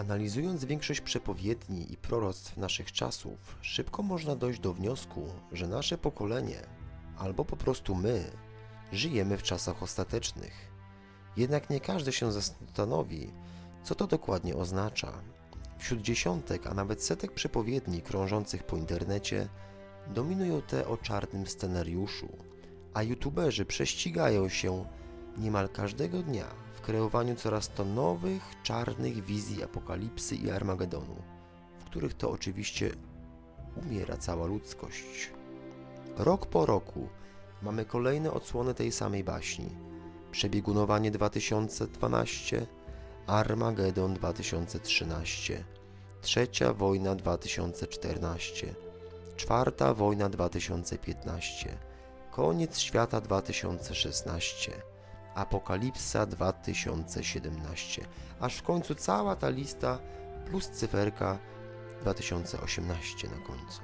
Analizując większość przepowiedni i proroctw naszych czasów, szybko można dojść do wniosku, że nasze pokolenie, albo po prostu my, żyjemy w czasach ostatecznych. Jednak nie każdy się zastanowi, co to dokładnie oznacza. Wśród dziesiątek, a nawet setek przepowiedni krążących po internecie dominują te o czarnym scenariuszu, a youtuberzy prześcigają się niemal każdego dnia kreowaniu coraz to nowych, czarnych wizji apokalipsy i Armagedonu, w których to oczywiście umiera cała ludzkość. Rok po roku mamy kolejne odsłony tej samej baśni. Przebiegunowanie 2012, Armagedon 2013, Trzecia wojna 2014, Czwarta wojna 2015, Koniec świata 2016, Apokalipsa 2017, aż w końcu cała ta lista plus cyferka 2018 na końcu.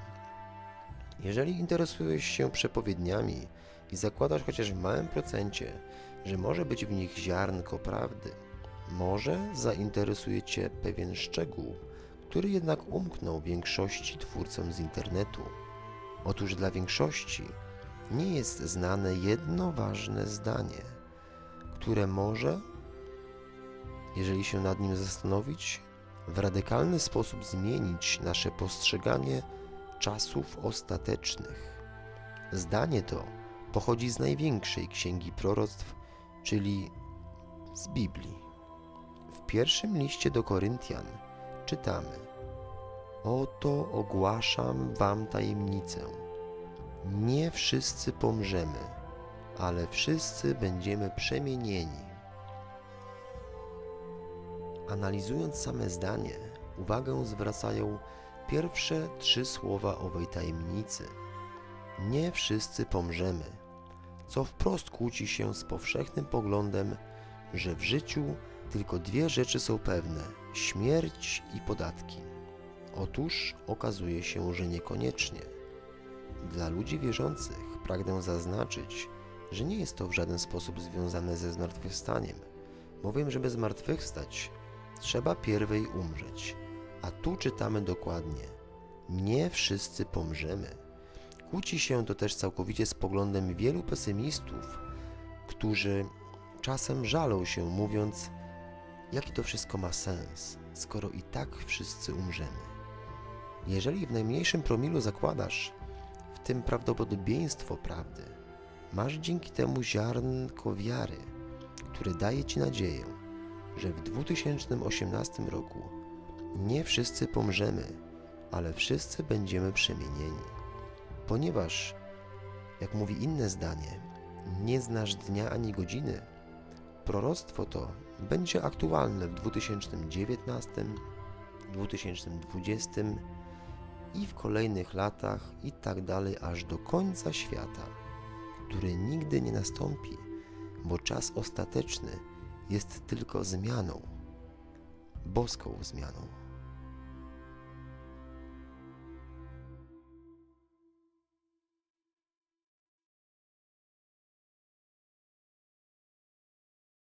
Jeżeli interesujesz się przepowiedniami i zakładasz chociaż w małym procencie, że może być w nich ziarnko prawdy, może zainteresuje Cię pewien szczegół, który jednak umknął większości twórcom z internetu. Otóż dla większości nie jest znane jedno ważne zdanie, które może, jeżeli się nad nim zastanowić, w radykalny sposób zmienić nasze postrzeganie czasów ostatecznych. Zdanie to pochodzi z największej księgi proroctw, czyli z Biblii. W pierwszym liście do Koryntian czytamy: Oto ogłaszam Wam tajemnicę. Nie wszyscy pomrzemy, ale wszyscy będziemy przemienieni. Analizując same zdanie, uwagę zwracają pierwsze trzy słowa owej tajemnicy. Nie wszyscy pomrzemy, co wprost kłóci się z powszechnym poglądem, że w życiu tylko dwie rzeczy są pewne: śmierć i podatki. Otóż okazuje się, że niekoniecznie. Dla ludzi wierzących pragnę zaznaczyć, że nie jest to w żaden sposób związane ze zmartwychwstaniem, bowiem, żeby zmartwychwstać, trzeba pierwej umrzeć. A tu czytamy dokładnie: Nie wszyscy pomrzemy. Kłóci się to też całkowicie z poglądem wielu pesymistów, którzy czasem żalą się, mówiąc, jaki to wszystko ma sens, skoro i tak wszyscy umrzemy. Jeżeli w najmniejszym promilu zakładasz w tym prawdopodobieństwo prawdy, masz dzięki temu ziarnko wiary, które daje Ci nadzieję, że w 2018 roku nie wszyscy pomrzemy, ale wszyscy będziemy przemienieni. Ponieważ, jak mówi inne zdanie, nie znasz dnia ani godziny, proroctwo to będzie aktualne w 2019, 2020 i w kolejnych latach i tak dalej aż do końca świata, który nigdy nie nastąpi, bo czas ostateczny jest tylko zmianą, boską zmianą.